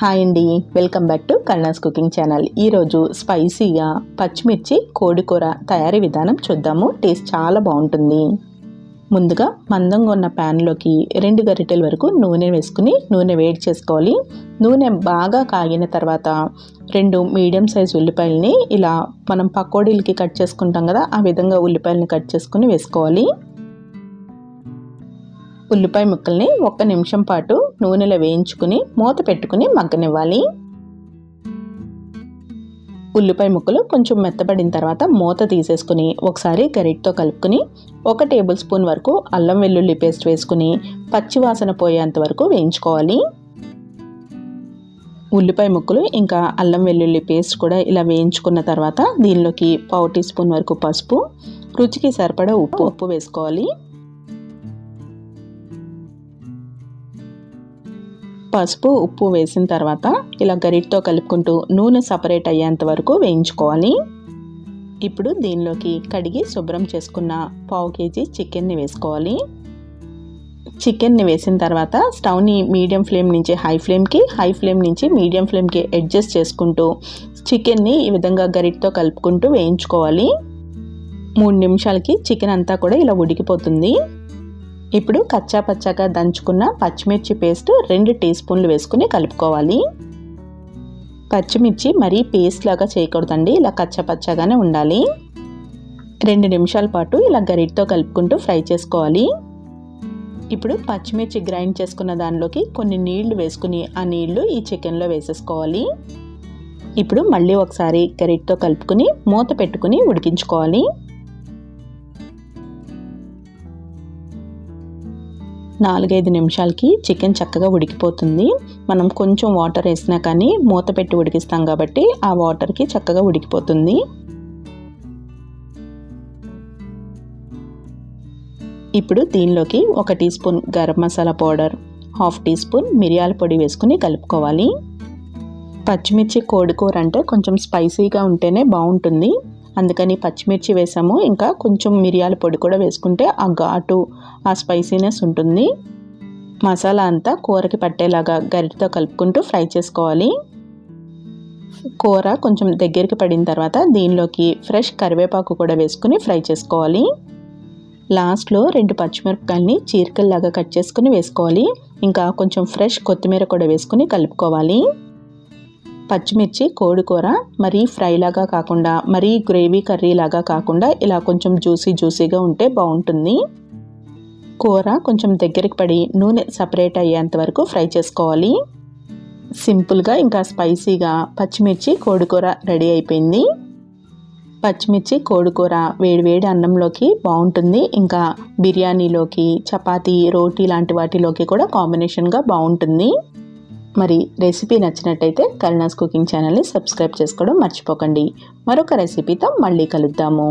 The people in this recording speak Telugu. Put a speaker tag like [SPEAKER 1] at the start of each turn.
[SPEAKER 1] హాయ్ అండి. Welcome back to Karna's cooking channel. ఈరోజు స్పైసీగా పచ్చిమిర్చి కోడికూర తయారీ విధానం చూద్దాము. టేస్ట్ చాలా బాగుంటుంది. ముందుగా మందంగా ఉన్న ప్యాన్లోకి రెండు గరిటెల వరకు నూనె వేసుకుని నూనె వేడి చేసుకోవాలి. నూనె బాగా కాగిన తర్వాత రెండు మీడియం సైజ్ ఉల్లిపాయలని ఇలా మనం పకోడీలకి కట్ చేసుకుంటాం కదా ఆ విధంగా ఉల్లిపాయలని కట్ చేసుకుని వేసుకోవాలి. ఉల్లిపాయ ముక్కల్ని ఒక్క నిమిషం పాటు నూనెలో వేయించుకుని మూత పెట్టుకుని మగ్గనివ్వాలి. ఉల్లిపాయ ముక్కలు కొంచెం మెత్తబడిన తర్వాత మూత తీసేసుకుని ఒకసారి గరిటతో కలుపుకుని ఒక టేబుల్ స్పూన్ వరకు అల్లం వెల్లుల్లి పేస్ట్ వేసుకుని పచ్చివాసన పోయేంత వరకు వేయించుకోవాలి. ఉల్లిపాయ ముక్కలు ఇంకా అల్లం వెల్లుల్లి పేస్ట్ కూడా ఇలా వేయించుకున్న తర్వాత దీనిలోకి పావు టీ స్పూన్ వరకు పసుపు రుచికి సరిపడా ఉప్పు ఉప్పు వేసుకోవాలి. పసుపు ఉప్పు వేసిన తర్వాత ఇలా గరిటతో కలుపుకుంటూ నూనె సపరేట్ అయ్యేంత వరకు వేయించుకోవాలి. ఇప్పుడు దీనిలోకి కడిగి శుభ్రం చేసుకున్న పావు కేజీ చికెన్ని వేసుకోవాలి. చికెన్ని వేసిన తర్వాత స్టవ్ని మీడియం ఫ్లేమ్ నుంచి హై ఫ్లేమ్కి హై ఫ్లేమ్ నుంచి మీడియం ఫ్లేమ్కి అడ్జస్ట్ చేసుకుంటూ చికెన్ని ఈ విధంగా గరిటతో కలుపుకుంటూ వేయించుకోవాలి. మూడు నిమిషాలకి చికెన్ అంతా కూడా ఇలా ఉడికిపోతుంది. ఇప్పుడు కచ్చా పచ్చాగా దంచుకున్న పచ్చిమిర్చి పేస్ట్ రెండు టీ స్పూన్లు వేసుకుని కలుపుకోవాలి. పచ్చిమిర్చి మరీ పేస్ట్ లాగా చేయకూడదండి ఇలా కచ్చా పచ్చాగానే ఉండాలి. రెండు నిమిషాల పాటు ఇలా గరిటితో కలుపుకుంటూ ఫ్రై చేసుకోవాలి. ఇప్పుడు పచ్చిమిర్చి గ్రైండ్ చేసుకున్న దానిలోకి కొన్ని నీళ్ళు వేసుకుని ఆ నీళ్ళు ఈ చికెన్లో వేసేసుకోవాలి. ఇప్పుడు మళ్ళీ ఒకసారి గరిటితో కలుపుకుని మూత పెట్టుకుని ఉడికించుకోవాలి. నాలుగైదు నిమిషాలకి చికెన్ చక్కగా ఉడికిపోతుంది. మనం కొంచెం వాటర్ వేసినా కానీ మూత పెట్టి ఉడికిస్తాం కాబట్టి ఆ వాటర్కి చక్కగా ఉడికిపోతుంది. ఇప్పుడు దీనిలోకి ఒక teaspoon garam masala powder half teaspoon మిరియాల పొడి వేసుకుని కలుపుకోవాలి. పచ్చిమిర్చి కోడికూర అంటే కొంచెం స్పైసీగా ఉంటేనే బాగుంటుంది. అందుకని పచ్చిమిర్చి వేసాము. ఇంకా కొంచెం మిరియాల పొడి కూడా వేసుకుంటే ఆ ఘాటు ఆ స్పైసీనెస్ ఉంటుంది. మసాలా అంతా కూరకి పట్టేలాగా గరిటతో కలుపుకుంటూ ఫ్రై చేసుకోవాలి. కూర కొంచెం దగ్గరికి పడిన తర్వాత దీనిలోకి ఫ్రెష్ కరివేపాకు కూడా వేసుకుని ఫ్రై చేసుకోవాలి. లాస్ట్లో రెండు పచ్చిమిరపకాయలని చీరికల్లాగా కట్ చేసుకుని వేసుకోవాలి. ఇంకా కొంచెం ఫ్రెష్ కొత్తిమీర కూడా వేసుకుని కలుపుకోవాలి. పచ్చిమిర్చి కోడికూర మరీ ఫ్రైలాగా కాకుండా మరీ గ్రేవీ కర్రీ లాగా కాకుండా ఇలా కొంచెం జ్యూసీ జ్యూసీగా ఉంటే బాగుంటుంది. కూర కొంచెం దగ్గరికి పడి నూనె సపరేట్ అయ్యేంత వరకు ఫ్రై చేసుకోవాలి. సింపుల్గా ఇంకా స్పైసీగా పచ్చిమిర్చి కోడికూర రెడీ అయిపోయింది. పచ్చిమిర్చి కోడికూర వేడివేడి అన్నంలోకి బాగుంటుంది. ఇంకా బిర్యానీలోకి చపాతీ రోటీ లాంటి వాటిలోకి కూడా కాంబినేషన్గా బాగుంటుంది. మరి రెసిపీ నచ్చినట్టయితే కరుణాస్ కుకింగ్ ఛానల్ని సబ్స్క్రైబ్ చేసుకోవడం మర్చిపోకండి. మరొక రెసిపీతో మళ్ళీ కలుద్దాము.